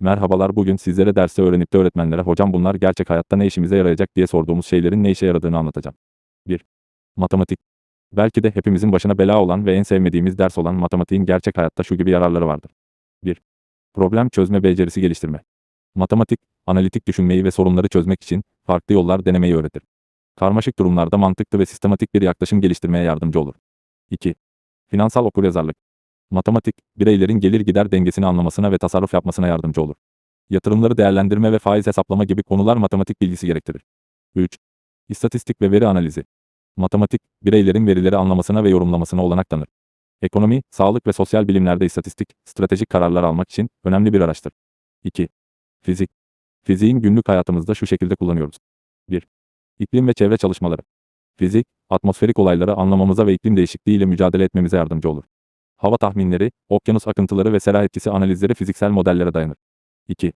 Merhabalar bugün sizlere derste öğrenip de öğretmenlere hocam bunlar gerçek hayatta ne işimize yarayacak diye sorduğumuz şeylerin ne işe yaradığını anlatacağım. 1. Matematik. Belki de hepimizin başına bela olan ve en sevmediğimiz ders olan matematiğin gerçek hayatta şu gibi yararları vardır. 1. Problem çözme becerisi geliştirme. Matematik, analitik düşünmeyi ve sorunları çözmek için farklı yollar denemeyi öğretir. Karmaşık durumlarda mantıklı ve sistematik bir yaklaşım geliştirmeye yardımcı olur. 2. Finansal okuryazarlık. Matematik, bireylerin gelir gider dengesini anlamasına ve tasarruf yapmasına yardımcı olur. Yatırımları değerlendirme ve faiz hesaplama gibi konular matematik bilgisi gerektirir. 3. İstatistik ve veri analizi. Matematik, bireylerin verileri anlamasına ve yorumlamasına olanak tanır. Ekonomi, sağlık ve sosyal bilimlerde istatistik, stratejik kararlar almak için önemli bir araçtır. 2. Fizik. Fiziğin günlük hayatımızda şu şekilde kullanıyoruz. 1. İklim ve çevre çalışmaları. Fizik, atmosferik olayları anlamamıza ve iklim değişikliğiyle mücadele etmemize yardımcı olur. Hava tahminleri, okyanus akıntıları ve sera etkisi analizleri fiziksel modellere dayanır. 2.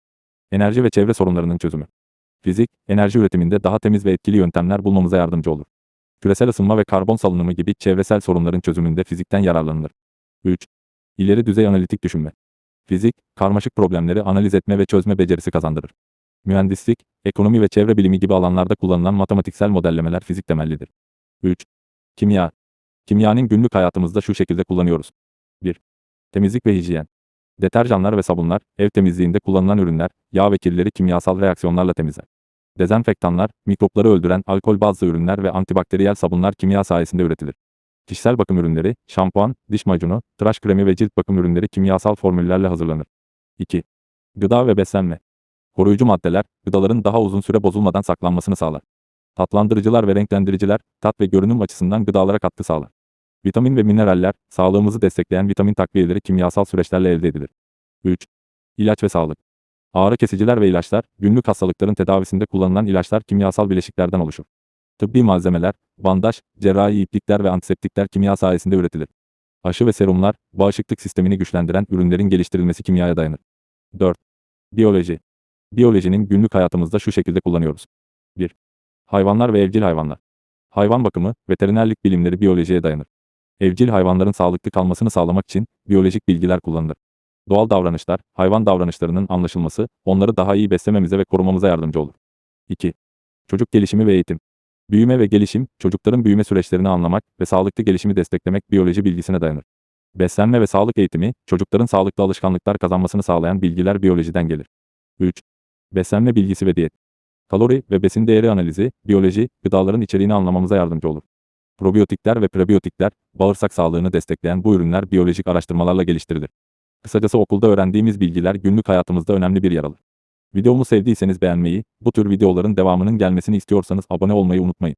Enerji ve çevre sorunlarının çözümü. Fizik, enerji üretiminde daha temiz ve etkili yöntemler bulmamıza yardımcı olur. Küresel ısınma ve karbon salınımı gibi çevresel sorunların çözümünde fizikten yararlanılır. 3. İleri düzey analitik düşünme. Fizik, karmaşık problemleri analiz etme ve çözme becerisi kazandırır. Mühendislik, ekonomi ve çevre bilimi gibi alanlarda kullanılan matematiksel modellemeler fizik temellidir. 3. Kimya. Kimyanın günlük hayatımızda şu şekilde kullanıyoruz. 1. Temizlik ve hijyen. Deterjanlar ve sabunlar, ev temizliğinde kullanılan ürünler, yağ ve kirleri kimyasal reaksiyonlarla temizler. Dezenfektanlar, mikropları öldüren alkol bazlı ürünler ve antibakteriyel sabunlar kimya sayesinde üretilir. Kişisel bakım ürünleri, şampuan, diş macunu, tıraş kremi ve cilt bakım ürünleri kimyasal formüllerle hazırlanır. 2. Gıda ve beslenme. Koruyucu maddeler, gıdaların daha uzun süre bozulmadan saklanmasını sağlar. Tatlandırıcılar ve renklendiriciler, tat ve görünüm açısından gıdalara katkı sağlar. Vitamin ve mineraller, sağlığımızı destekleyen vitamin takviyeleri kimyasal süreçlerle elde edilir. 3. İlaç ve sağlık. Ağrı kesiciler ve ilaçlar, günlük hastalıkların tedavisinde kullanılan ilaçlar kimyasal bileşiklerden oluşur. Tıbbi malzemeler, bandaj, cerrahi iplikler ve antiseptikler kimya sayesinde üretilir. Aşı ve serumlar, bağışıklık sistemini güçlendiren ürünlerin geliştirilmesi kimyaya dayanır. 4. Biyoloji. Biyolojinin günlük hayatımızda şu şekilde kullanıyoruz. 1. Hayvanlar ve evcil hayvanlar. Hayvan bakımı, veterinerlik bilimleri biyolojiye dayanır. Evcil hayvanların sağlıklı kalmasını sağlamak için biyolojik bilgiler kullanılır. Doğal davranışlar, hayvan davranışlarının anlaşılması, onları daha iyi beslememize ve korumamıza yardımcı olur. 2. Çocuk gelişimi ve eğitim. Büyüme ve gelişim, çocukların büyüme süreçlerini anlamak ve sağlıklı gelişimi desteklemek biyoloji bilgisine dayanır. Beslenme ve sağlık eğitimi, çocukların sağlıklı alışkanlıklar kazanmasını sağlayan bilgiler biyolojiden gelir. 3. Beslenme bilgisi ve diyet. Kalori ve besin değeri analizi, biyoloji, gıdaların içeriğini anlamamıza yardımcı olur. Probiyotikler ve prebiyotikler, bağırsak sağlığını destekleyen bu ürünler biyolojik araştırmalarla geliştirilir. Kısacası okulda öğrendiğimiz bilgiler günlük hayatımızda önemli bir yer alır. Videomu sevdiyseniz beğenmeyi, bu tür videoların devamının gelmesini istiyorsanız abone olmayı unutmayın.